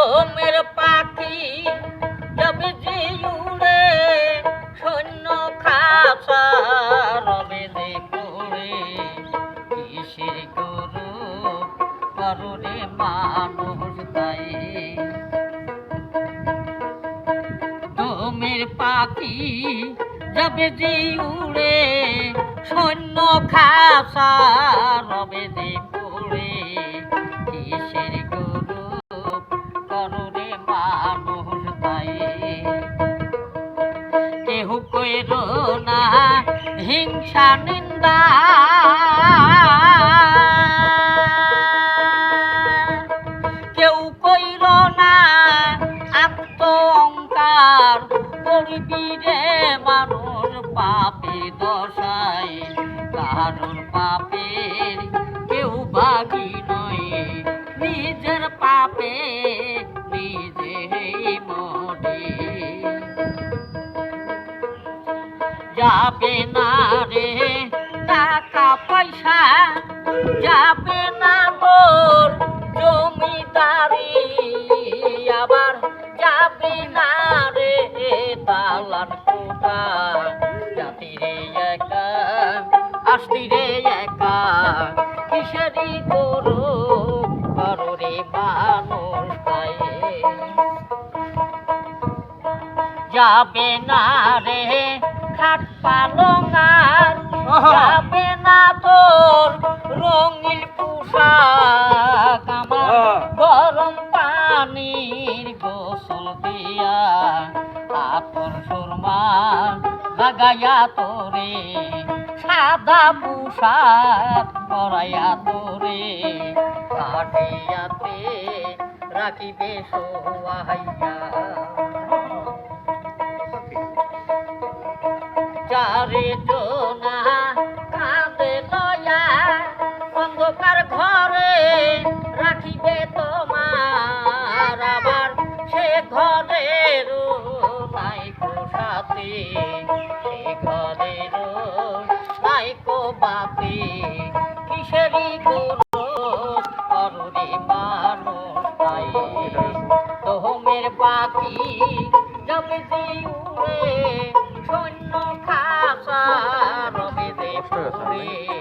দমের পাখি যাবে যে উড়ে সৈন্য খাসা রবে পড়ে কিসের গরু? করুরে মানুষ তাই। দমের পাখি যাবে যে উড়ে সৈন্য খাসা রবে দে কেহ কইর না, হিংসা, নিন্দা। কেউ কইর না আত্ম অঙ্কার করবি রে মানুষ পাপে দশায়। কারোর পাপের কেউ বাগি নয়, নিজের পাপে যাবে না রে। টাকা পয়সা যাবে না তোর। জমিদারি আবার যাবে না রে। দালান কোটা জাতি রে একা, আসতি রে একা। কিসেরই করো করো? রে মানুষ তাই যাবে না রে। খাট পালঙ্গার। যাবে না তোর রঙিন পোশাক। আমার গরম পানির গোসল দিয়া আতর সুরমা লাগাইয়া তোরে। সাদা পোশাক পরাইয়া তোরে। কাটিয়াতে রাখিবে সোহাইয়া। চারে জনা কাঁদে লয়া, অন্ধকার ঘরে রাখিবে তোমার। আবার সে ঘরের নাই সাথে, সে ঘরের নাই বাতি কিসেরই কোনো অরুণে মানুষ তোমের পাখি যাবে যে উড়ে 对。